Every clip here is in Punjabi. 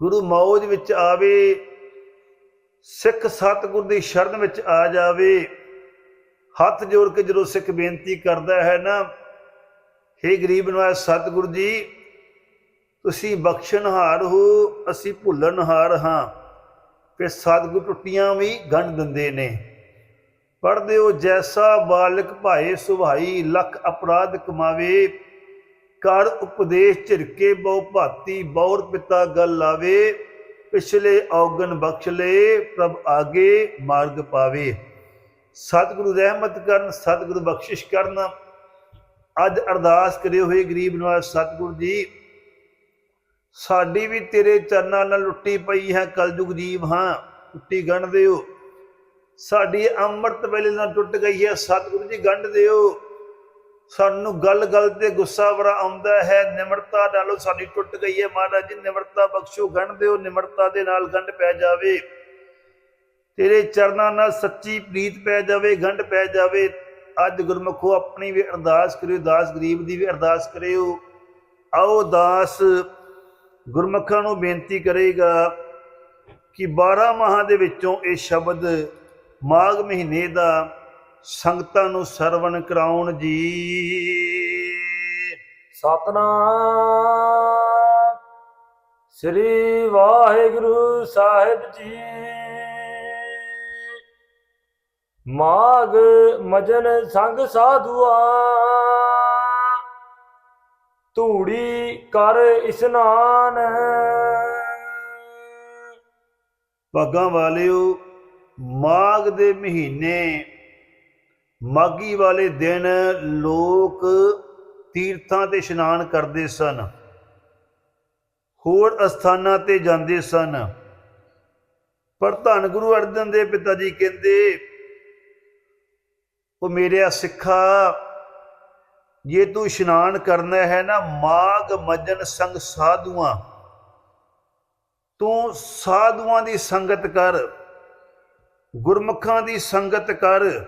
ਗੁਰੂ ਮੌਜ ਵਿੱਚ ਆਵੇ, ਸਿੱਖ ਸਤਿਗੁਰ ਦੀ ਸ਼ਰਨ ਵਿੱਚ ਆ ਜਾਵੇ। ਹੱਥ ਜੋੜ ਕੇ ਜਦੋਂ ਸਿੱਖ ਬੇਨਤੀ ਕਰਦਾ ਹੈ ਨਾ हे ਗਰੀਬ ਨਵਾਜ ਸਤਿਗੁਰ ਜੀ, ਤੁਸੀਂ ਬਖਸ਼ਣਹਾਰ ਹੋ, ਅਸੀਂ ਭੁੱਲਣਹਾਰ ਹਾਂ। ਫਿਰ ਸਤਿਗੁਰ ਟੁੱਟੀਆਂ ਵੀ ਗੰਢ ਦਿੰਦੇ ਨੇ। ਪੜਦੇ ਹੋ ਜੈਸਾ ਬਾਲਕ ਭਾਏ ਸੁਭਾਈ, ਲੱਖ ਅਪਰਾਧ ਕਮਾਵੇ। ਕਰ ਉਪਦੇਸ਼ ਝਿਰਕੇ ਬਹੁ ਭਾਤੀ ਬੌਰ ਪਿਤਾ ਗੱਲ ਲਾਵੇ, ਪਿਛਲੇ ਔਗਣ ਬਖਸ਼ ਲੈ, ਪ੍ਰਭ ਆਗੇ ਮਾਰਗ ਪਾਵੇ। ਸਤਿਗੁਰੂ ਰਹਿਮਤ ਕਰਨ, ਸਤਿਗੁਰੂ ਬਖਸ਼ਿਸ਼ ਕਰਨ। ਅੱਜ ਅਰਦਾਸ ਕਰੇ ਹੋਏ ਗਰੀਬ ਨਿਵਾਸ ਸਤਿਗੁਰੂ ਜੀ, ਸਾਡੀ ਵੀ ਤੇਰੇ ਚਰਨਾਂ ਨਾਲ ਲੁੱਟੀ ਪਈ ਹੈ, ਕਲਯੁਗ ਜੀਵ ਹਾਂ ਟੁੱਟੀ ਗੰਢ ਦਿਓ। ਸਾਡੀ ਅੰਮ੍ਰਿਤ ਵੇਲੇ ਨਾਲ ਟੁੱਟ ਗਈ ਹੈ, ਸਤਿਗੁਰੂ ਜੀ ਗੰਢ ਦਿਓ। ਸਾਨੂੰ ਗੱਲ ਗੱਲ ਤੇ ਗੁੱਸਾ ਬੜਾ ਆਉਂਦਾ ਹੈ, ਨਿਮਰਤਾ ਨਾਲੋਂ ਸਾਡੀ ਟੁੱਟ ਗਈ ਹੈ। ਮਹਾਰਾਜ ਜੀ, ਨਿਮਰਤਾ ਬਖਸ਼ੋ, ਗੰਢ ਦਿਓ, ਨਿਮਰਤਾ ਦੇ ਨਾਲ ਗੰਢ ਪੈ ਜਾਵੇ। ਤੇਰੇ ਚਰਨਾਂ ਨਾਲ ਸੱਚੀ ਪ੍ਰੀਤ ਪੈ ਜਾਵੇ, ਗੰਢ ਪੈ ਜਾਵੇ। ਅੱਜ ਗੁਰਮਖੋ ਆਪਣੀ ਵੀ ਅਰਦਾਸ ਕਰਿਓ, ਦਾਸ ਗਰੀਬ ਦੀ ਵੀ ਅਰਦਾਸ ਕਰਿਓ। ਆਓ ਦਾਸ ਗੁਰਮਖਾਂ ਨੂੰ ਬੇਨਤੀ ਕਰੇਗਾ ਕਿ 12 ਮਾਹਾਂ ਦੇ ਵਿੱਚੋਂ ਇਹ ਸ਼ਬਦ ਮਾਘ ਮਹੀਨੇ ਦਾ ਸੰਗਤਾਂ ਨੂੰ ਸਰਵਣ ਕਰਾਉਣ ਜੀ। ਸਤਨਾਮ। ਸ੍ਰੀ ਵਾਹਿਗੁਰੂ ਸਾਹਿਬ ਜੀ। ਮਾਗ ਮਜਨ ਸੰਗ ਸਾਧੂਆ। ਧੂੜੀ ਕਰ ਇਸਨਾਨ। ਭਾਗਾਂ ਵਾਲਿਓ ਮਾਘ ਦੇ ਮਹੀਨੇ ਮਾਗੀ ਵਾਲੇ ਦਿਨ ਲੋਕ ਤੀਰਥਾਂ ਤੇ ਇਸ਼ਨਾਨ ਕਰਦੇ ਸਨ। ਹੋਰ ਅਸਥਾਨਾਂ ਤੇ ਜਾਂਦੇ ਸਨ। ਪਰ ਧੰਨ ਗੁਰੂ ਅਰਜਨ ਦੇਵ ਪਿਤਾ ਜੀ ਕਹਿੰਦੇ, ਉਹ ਮੇਰਿਆ ਸਿੱਖਾ, ਜੇ ਤੂੰ ਇਸ਼ਨਾਨ ਕਰਨਾ ਹੈ ਨਾ ਮਾਗ ਮਜਨ ਸੰਗ ਸਾਧੂਆਂ, ਤੂੰ ਸਾਧੂਆਂ ਦੀ ਸੰਗਤ ਕਰ, ਗੁਰਮੁਖਾਂ ਦੀ ਸੰਗਤ ਕਰ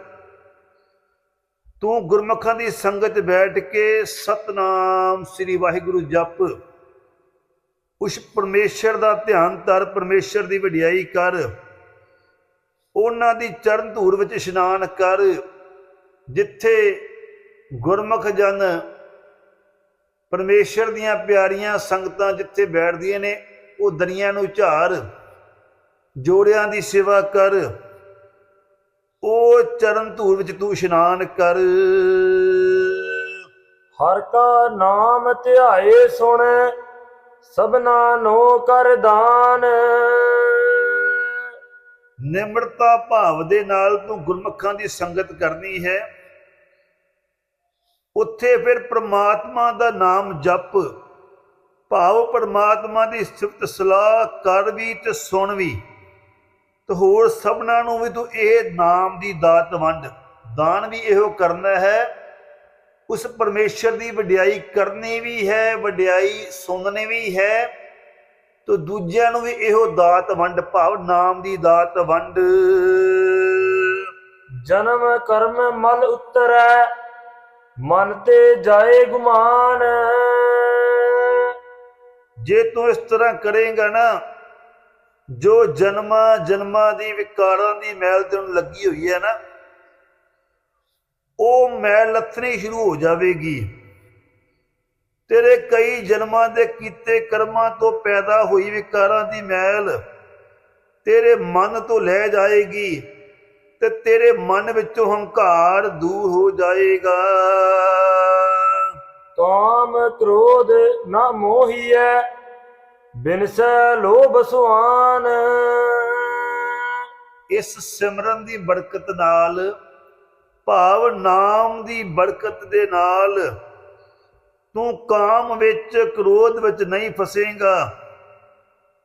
ਤੂੰ ਗੁਰਮੁਖਾਂ ਦੀ ਸੰਗਤ ਬੈਠ ਕੇ ਸਤਨਾਮ ਸ੍ਰੀ ਵਾਹਿਗੁਰੂ ਜਪ। ਉਸ ਪਰਮੇਸ਼ਰ ਦਾ ਧਿਆਨ ਧਰ, ਪਰਮੇਸ਼ਰ ਦੀ ਵਡਿਆਈ ਕਰ। ਉਹਨਾਂ ਦੀ ਚਰਨ ਧੂੜ ਵਿੱਚ ਇਸ਼ਨਾਨ ਕਰ, ਜਿੱਥੇ ਗੁਰਮੁਖ ਜਨ ਪਰਮੇਸ਼ਰ ਦੀਆਂ ਪਿਆਰੀਆਂ ਸੰਗਤਾਂ ਜਿੱਥੇ ਬੈਠਦੀਆਂ ਨੇ, ਉਹ ਦਰੀਆਂ ਨੂੰ ਝਾਰ, ਜੋੜਿਆਂ ਦੀ ਸੇਵਾ ਕਰ। ਉਹ ਚਰਨ ਧੂੜ ਵਿੱਚ ਤੂੰ ਇਸ਼ਨਾਨ ਕਰ। ਹਰ ਕਾ ਨਾਮ ਧਿਆਏ ਸੁਣ ਸਭਨਾ ਨੋ ਕਰ ਦਾਨ। ਨਿਮਰਤਾ ਭਾਵ ਦੇ ਨਾਲ ਤੂੰ ਗੁਰਮੁਖਾਂ ਦੀ ਸੰਗਤ ਕਰਨੀ ਹੈ। ਉੱਥੇ ਫਿਰ ਪ੍ਰਮਾਤਮਾ ਦਾ ਨਾਮ ਜਪ ਭਾਵ ਪ੍ਰਮਾਤਮਾ ਦੀ ਸਿਫਤ ਸਲਾਹ ਕਰ ਵੀ ਤੇ ਸੁਣ ਵੀ। ਤੇ ਹੋਰ ਸਭਨਾਂ ਨੂੰ ਵੀ ਤੂੰ ਇਹ ਨਾਮ ਦੀ ਦਾਤ ਵੰਡ। ਦਾਨ ਵੀ ਇਹੋ ਕਰਨਾ ਹੈ। ਉਸ ਪਰਮੇਸ਼ਰ ਦੀ ਵਡਿਆਈ ਕਰਨੀ ਵੀ ਹੈ ਵਡਿਆਈ ਸੁਣਨੀ ਵੀ ਹੈ। ਤੋ ਦੂਜਿਆਂ ਨੂੰ ਵੀ ਇਹੋ ਦਾਤ ਵੰਡ ਭਾਵ ਨਾਮ ਦੀ ਦਾਤ ਵੰਡ। ਜਨਮ ਕਰਮ ਮਲ ਉਤਰੈ ਮਨ ਤੇ ਜਾਏ ਗੁਮਾਨ। ਜੇ ਤੂੰ ਇਸ ਤਰ੍ਹਾਂ ਕਰੇਗਾ ਨਾ ਜੋ ਜਨਮਾਂ ਜਨਮਾਂ ਦੀ ਵਿਕਾਰਾਂ ਦੀ ਮੈਲ ਤੈਨੂੰ ਲੱਗੀ ਹੋਈ ਹੈ ਨਾ, ਉਹ ਮੈਲ ਲੱਥਣੀ ਸ਼ੁਰੂ ਹੋ ਜਾਵੇਗੀ। ਤੇਰੇ ਕਈ ਜਨਮਾਂ ਦੇ ਕੀਤੇ ਕਰਮਾਂ ਤੋਂ ਪੈਦਾ ਹੋਈ ਵਿਕਾਰਾਂ ਦੀ ਮੈਲ ਤੇਰੇ ਮਨ ਤੋਂ ਲੈ ਜਾਏਗੀ ਤੇ ਤੇਰੇ ਮਨ ਵਿੱਚੋਂ ਹੰਕਾਰ ਦੂਰ ਹੋ ਜਾਏਗਾ। ਕਾਮ ਕ੍ਰੋਧ ਨਾ ਮੋਹੀਐ ਬਿਨਸੈ ਲੋਭ ਸੁਆਨ। ਇਸ ਸਿਮਰਨ ਦੀ ਬਰਕਤ ਨਾਲ, ਭਾਵ ਨਾਮ ਦੀ ਬਰਕਤ ਦੇ ਨਾਲ, ਤੂੰ ਕਾਮ ਵਿੱਚ ਕ੍ਰੋਧ ਵਿੱਚ ਨਹੀਂ ਫਸੇਗਾ।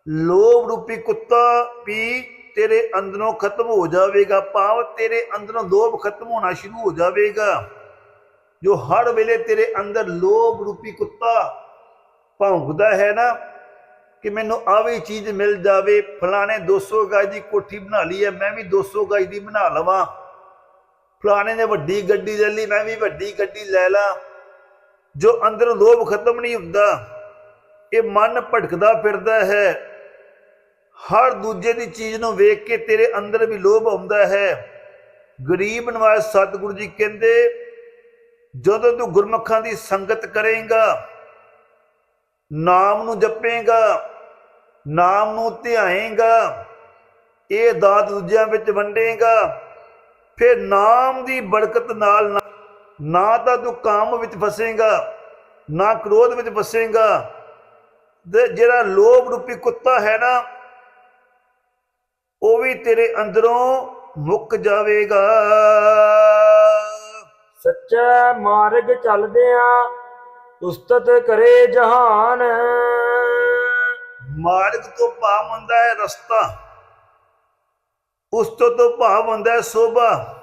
ਲੋਭ ਰੂਪੀ ਕੁੱਤਾ ਵੀ ਤੇਰੇ ਅੰਦਰੋਂ ਖਤਮ ਹੋ ਜਾਵੇਗਾ। ਭਾਵ ਤੇਰੇ ਅੰਦਰੋਂ ਲੋਭ ਖਤਮ ਹੋਣਾ ਸ਼ੁਰੂ ਹੋ ਜਾਵੇਗਾ। ਜੋ ਹਰ ਵੇਲੇ ਤੇਰੇ ਅੰਦਰ ਲੋਭ ਰੂਪੀ ਕੁੱਤਾ ਭੌਂਕਦਾ ਹੈ ਨਾ ਕਿ ਮੈਨੂੰ ਆਹ ਵੀ ਚੀਜ਼ ਮਿਲ ਜਾਵੇ, ਫਲਾਣੇ 200 ਗਜ ਦੀ ਕੋਠੀ ਬਣਾ ਲਈ ਹੈ, ਮੈਂ ਵੀ 200 ਗਜ ਦੀ ਬਣਾ ਲਵਾਂ। ਫਲਾਣੇ ਨੇ ਵੱਡੀ ਗੱਡੀ ਲੈ ਲਈ, ਮੈਂ ਵੀ ਵੱਡੀ ਗੱਡੀ ਲੈ ਲਾਂ। ਜੋ ਅੰਦਰ ਲੋਭ ਖਤਮ ਨਹੀਂ ਹੁੰਦਾ, ਇਹ ਮਨ ਭਟਕਦਾ ਫਿਰਦਾ ਹੈ। ਹਰ ਦੂਜੇ ਦੀ ਚੀਜ਼ ਨੂੰ ਵੇਖ ਕੇ ਤੇਰੇ ਅੰਦਰ ਵੀ ਲੋਭ ਆਉਂਦਾ ਹੈ। ਗਰੀਬ ਨਿਵਾਸ ਸਤਿਗੁਰੂ ਜੀ ਕਹਿੰਦੇ, ਜਦੋਂ ਤੂੰ ਗੁਰਮੁਖਾਂ ਦੀ ਸੰਗਤ ਕਰੇਗਾ, ਨਾਮ ਨੂੰ ਜਪੇਗਾ ਨਾਮ ਨੂੰ ਧਿਆਏਗਾ, ਇਹ ਦਾਤ ਦੂਜਿਆਂ ਵਿੱਚ ਵੰਡੇਗਾ। ਫਿਰ ਨਾਮ ਦੀ ਬਰਕਤ ਨਾਲ ਨਾ- ਤਾਂ ਤੂੰ ਕਾਮ ਵਿੱਚ ਫਸੇਗਾ, ਨਾ ਕ੍ਰੋਧ ਵਿੱਚ ਫਸੇਗਾ। ਤੇ ਜਿਹੜਾ ਲੋਭ ਰੂਪੀ ਕੁੱਤਾ ਹੈ ਨਾ, ਉਹ ਵੀ ਤੇਰੇ ਅੰਦਰੋਂ ਮੁੱਕ ਜਾਵੇਗਾ। ਸੱਚਾ ਮਾਰਗ ਚੱਲਦਿਆਂ ਉਸਤਤ ਕਰੇ ਜਹਾਨ। ਮਾਰਗ ਤੋਂ ਭਾਵ ਹੁੰਦਾ ਹੈ ਰਸਤਾ। ਉਸ ਤੋਂ ਤੋਂ ਭਾਵ ਹੁੰਦਾ ਹੈ ਸੋਭਾ।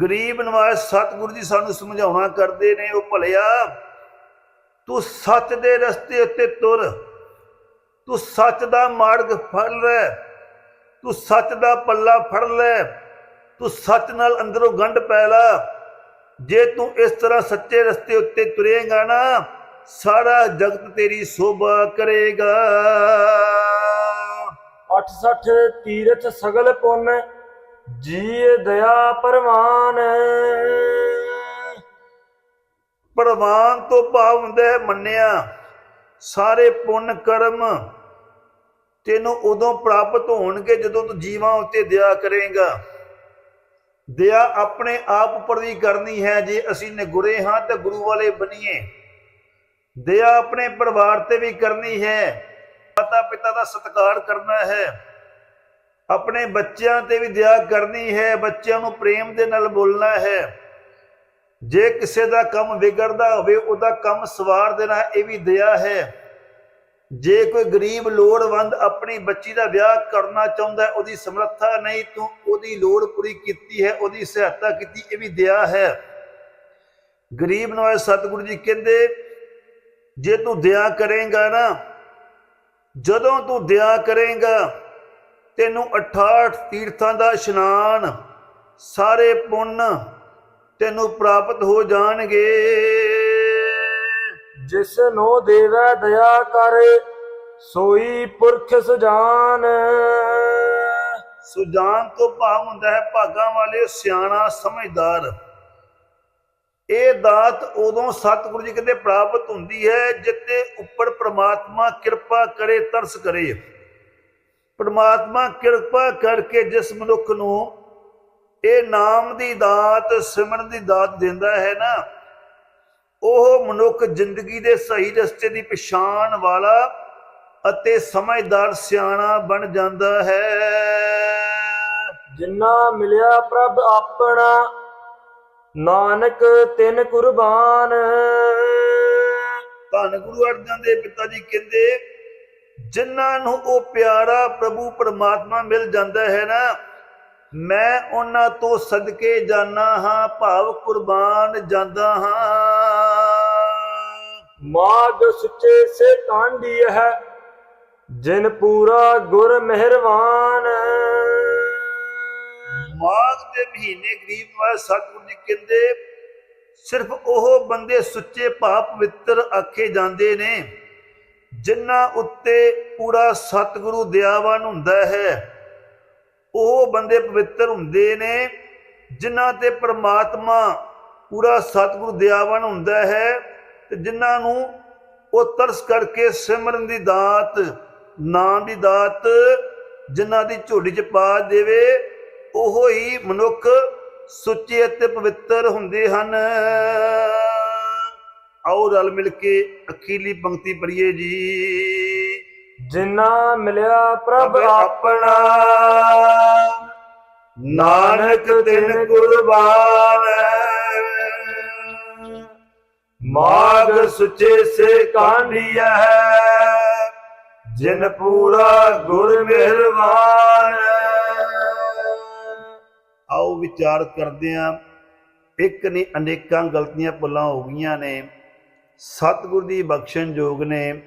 ਗਰੀਬ ਨਵਾਜ਼ ਸਤਿਗੁਰੂ ਜੀ ਸਾਨੂੰ ਸਮਝਾਉਣਾ ਕਰਦੇ ਨੇ, ਉਹ ਭਲਿਆ, ਤੂੰ ਸੱਚ ਦੇ ਰਸਤੇ ਉੱਤੇ ਤੁਰ। ਤੂੰ ਸੱਚ ਦਾ ਮਾਰਗ ਫੜ ਲੈ। ਤੂੰ ਸੱਚ ਦਾ ਪੱਲਾ ਫੜ ਲੈ। ਤੂੰ ਸੱਚ ਨਾਲ ਅੰਦਰੋਂ ਗੰਢ ਪੈ ਲਾ। ਜੇ ਤੂੰ ਇਸ ਤਰ੍ਹਾਂ ਸੱਚੇ ਰਸਤੇ ਉੱਤੇ ਤੁਰੇਗਾ ਨਾ ਸਾਰਾ ਜਗਤ ਤੇਰੀ ਸੋਭਾ ਕਰੇਗਾ। 68 ਤੀਰਥ ਸਗਲ ਪੁੰਨ ਜੀ ਦਇਆ ਪਰਵਾਨ। ਪ੍ਰਵਾਨ ਤੋਂ ਭਾਵ ਹੁੰਦਾ ਹੈ ਮੰਨਿਆ ਸਾਰੇ ਪੁੰਨ ਕਰਮ ਤੈਨੂੰ ਉਦੋਂ ਪ੍ਰਾਪਤ ਹੋਣਗੇ ਜਦੋਂ ਤੂੰ ਜੀਵਾਂ ਉੱਤੇ ਦਇਆ ਕਰੇਗਾ। ਦਇਆ ਆਪਣੇ ਆਪ ਉੱਪਰ ਵੀ ਕਰਨੀ ਹੈ ਜੇ ਅਸੀਂ ਨਿਗੁਰੇ ਹਾਂ ਤਾਂ ਗੁਰੂ ਵਾਲੇ ਬਣੀਏ। ਦਇਆ ਆਪਣੇ ਪਰਿਵਾਰ ਤੇ ਵੀ ਕਰਨੀ ਹੈ। ਮਾਤਾ ਪਿਤਾ ਦਾ ਸਤਿਕਾਰ ਕਰਨਾ ਹੈ। ਆਪਣੇ ਬੱਚਿਆਂ ਤੇ ਵੀ ਦਇਆ ਕਰਨੀ ਹੈ। ਬੱਚਿਆਂ ਨੂੰ ਪ੍ਰੇਮ ਦੇ ਨਾਲ ਬੋਲਣਾ ਹੈ। ਜੇ ਕਿਸੇ ਦਾ ਕੰਮ ਵਿਗੜਦਾ ਹੋਵੇ, ਉਹਦਾ ਕੰਮ ਸਵਾਰ ਦੇਣਾ ਇਹ ਵੀ ਦਇਆ ਹੈ। ਜੇ ਕੋਈ ਗਰੀਬ ਲੋੜਵੰਦ ਆਪਣੀ ਬੱਚੀ ਦਾ ਵਿਆਹ ਕਰਨਾ ਚਾਹੁੰਦਾ, ਉਹਦੀ ਸਮਰੱਥਾ ਨਹੀਂ, ਤੂੰ ਉਹਦੀ ਲੋੜ ਪੂਰੀ ਕੀਤੀ ਹੈ, ਉਹਦੀ ਸਹਾਇਤਾ ਕੀਤੀ, ਇਹ ਵੀ ਦਇਆ ਹੈ। ਗਰੀਬ ਨਵਾਜ਼ ਸਤਿਗੁਰੂ ਜੀ ਕਹਿੰਦੇ ਜੇ ਤੂੰ ਦਇਆ ਕਰੇਗਾ ਨਾ ਜਦੋਂ ਤੂੰ ਦਇਆ ਕਰੇਗਾ ਤੈਨੂੰ 68 ਤੀਰਥਾਂ ਦਾ ਇਸ਼ਨਾਨ ਸਾਰੇ ਪੁੰਨ ਤੈਨੂੰ ਪ੍ਰਾਪਤ ਹੋ ਜਾਣਗੇ। ਜਿਸ ਨੂੰ ਦੇਵੈ ਦਇਆ ਕਰ ਸੋਈ ਪੁਰਖ ਸੁਜਾਨ। ਸੁਜਾਨ ਤੋਂ ਭਾਵ ਹੁੰਦਾ ਹੈ ਭਾਗਾਂ ਵਾਲੇ ਸਿਆਣਾ ਸਮਝਦਾਰ। ਇਹ ਦਾਤ ਉਦੋਂ ਸਤਿਗੁਰੂ ਜੀ ਕਹਿੰਦੇ ਪ੍ਰਾਪਤ ਹੁੰਦੀ ਹੈ ਜਿੱਤੇ ਉੱਪਰ ਪ੍ਰਮਾਤਮਾ ਕਿਰਪਾ ਕਰੇ, ਤਰਸ ਕਰੇ। ਪ੍ਰਮਾਤਮਾ ਕਿਰਪਾ ਕਰਕੇ ਜਿਸ ਮਨੁੱਖ ਨੂੰ ਇਹ ਨਾਮ ਦੀ ਦਾਤ, ਸਿਮਰਨ ਦੀ ਦਾਤ ਦਿੰਦਾ ਹੈ ਨਾ, ਉਹ ਮਨੁੱਖ ਜ਼ਿੰਦਗੀ ਦੇ ਸਹੀ ਰਸਤੇ ਦੀ ਪਛਾਣ ਵਾਲਾ ਅਤੇ ਸਮਝਦਾਰ ਸਿਆਣਾ ਬਣ ਜਾਂਦਾ ਹੈ। ਜਿੰਨਾ ਮਿਲਿਆ ਪ੍ਰਭ ਆਪਣਾ ਨਾਨਕ ਤਿਨ ਕੁਰਬਾਨ। ਧੰਨ ਗੁਰੂ ਅਰਜਨ ਦੇਵ ਪਿਤਾ ਜੀ ਕਹਿੰਦੇ ਜਿਨ੍ਹਾਂ ਨੂੰ ਉਹ ਪਿਆਰਾ ਪ੍ਰਭੂ ਪਰਮਾਤਮਾ ਮਿਲ ਜਾਂਦਾ ਹੈ ਨਾ ਮੈਂ ਉਹਨਾਂ ਤੋਂ ਸਦਕੇ ਜਾਣਾ ਹਾਂ ਭਾਵ ਕੁਰਬਾਨ ਜਾਂਦਾ ਹਾਂ। ਮਾਗ ਸੁਚੇ ਸੇ ਕਾਂਢੀ ਹੈ ਜਿਨ ਪੂਰਾ ਗੁਰ ਮਿਹਰਵਾਨ। ਮਾਘ ਦੇ ਮਹੀਨੇ ਗਰੀਬ ਵਾਲੇ ਸਤਿਗੁਰੂ ਜੀ ਕਹਿੰਦੇ, ਸਿਰਫ ਉਹ ਬੰਦੇ ਸੁੱਚੇ ਭਾਵ ਪਵਿੱਤਰ ਆਖੇ ਜਾਂਦੇ ਨੇ, ਜਿਨ੍ਹਾਂ ਉੱਤੇ ਪੂਰਾ ਸਤਿਗੁਰੂ ਦਇਆਵਾਨ ਹੁੰਦਾ ਹੈ। ਉਹ ਬੰਦੇ ਪਵਿੱਤਰ ਹੁੰਦੇ ਨੇ, ਜਿਨ੍ਹਾਂ ਤੇ ਪ੍ਰਮਾਤਮਾ ਪੂਰਾ ਸਤਿਗੁਰੂ ਦਇਆਵਾਨ ਹੁੰਦਾ ਹੈ ਤੇ ਜਿਨ੍ਹਾਂ ਨੂੰ ਉਹ ਤਰਸ ਕਰਕੇ ਸਿਮਰਨ ਦੀ ਦਾਤ ਨਾਮ ਦੀ ਦਾਤ, ਜਿਨ੍ਹਾਂ ਦੀ ਝੋਲੀ ਚ ਪਾ ਦੇਵੇ ਉਹ ਹੀ ਮਨੁੱਖ ਸੁੱਚੇ ਅਤੇ ਪਵਿੱਤਰ ਹੁੰਦੇ ਹਨ। ਆਓ ਰਲ ਮਿਲ ਕੇ ਅਖੀਲੀ ਪੰਕਤੀ ਪੜ੍ਹੀਏ ਜੀ। ਜਿੰਨਾ ਮਿਲਿਆ ਪ੍ਰਭ ਆਪਣਾ ਨਾਨਕ ਤਿਨ ਕੁਰਬਾਨ ਮਾਗ ਸੁਚੇ ਸੇ ਕਾਂਢੀਆ ਹੈ ਜਿਨ ਪੂਰਾ ਗੁਰ ਮਿਹਰਬਾਨ। ਆਓ ਵਿਚਾਰ ਕਰਦੇ ਆਂ। ਇੱਕ ਨਹੀਂ ਅਨੇਕਾਂ ਗਲਤੀਆਂ ਭੁੱਲਾਂ ਹੋ ਗਈਆਂ ਨੇ। ਸਤਿਗੁਰ ਦੀ ਬਖਸ਼ਣ ਯੋਗ ਨੇ।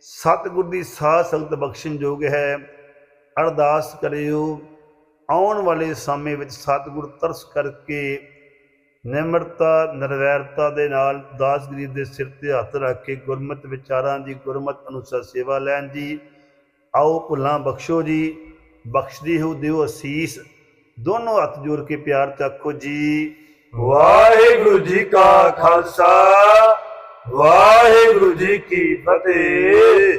ਸਤਿਗੁਰ ਦੀ ਸਾਧ ਸੰਗਤ ਬਖਸ਼ਣ ਯੋਗ ਹੈ। ਅਰਦਾਸ ਕਰਿਓ, ਆਉਣ ਵਾਲੇ ਸਮੇਂ ਵਿੱਚ ਸਤਿਗੁਰ ਤਰਸ ਕਰਕੇ ਨਿਮਰਤਾ, ਨਿਰਵੈਰਤਾ ਦੇ ਨਾਲ ਦਾਸਗਰੀ ਦੇ ਸਿਰ ਤੇ ਹੱਥ ਰੱਖ ਕੇ ਗੁਰਮਤਿ ਵਿਚਾਰਾਂ ਦੀ ਗੁਰਮਤਿ ਅਨੁਸਾਰ ਸੇਵਾ ਲੈਣ ਜੀ। ਆਓ ਭੁੱਲਾਂ ਬਖਸ਼ੋ ਜੀ। ਬਖਸ਼ਦੀ ਹੋ, ਦਿਓ ਅਸੀਸ। ਦੋਨੋਂ ਹੱਥ ਜੋੜ ਕੇ ਪਿਆਰ ਚੱਕੋ ਜੀ। ਵਾਹਿਗੁਰੂ ਜੀ ਕਾ ਖਾਲਸਾ, ਵਾਹਿਗੁਰੂ ਜੀ ਕੀ ਫਤਿਹ।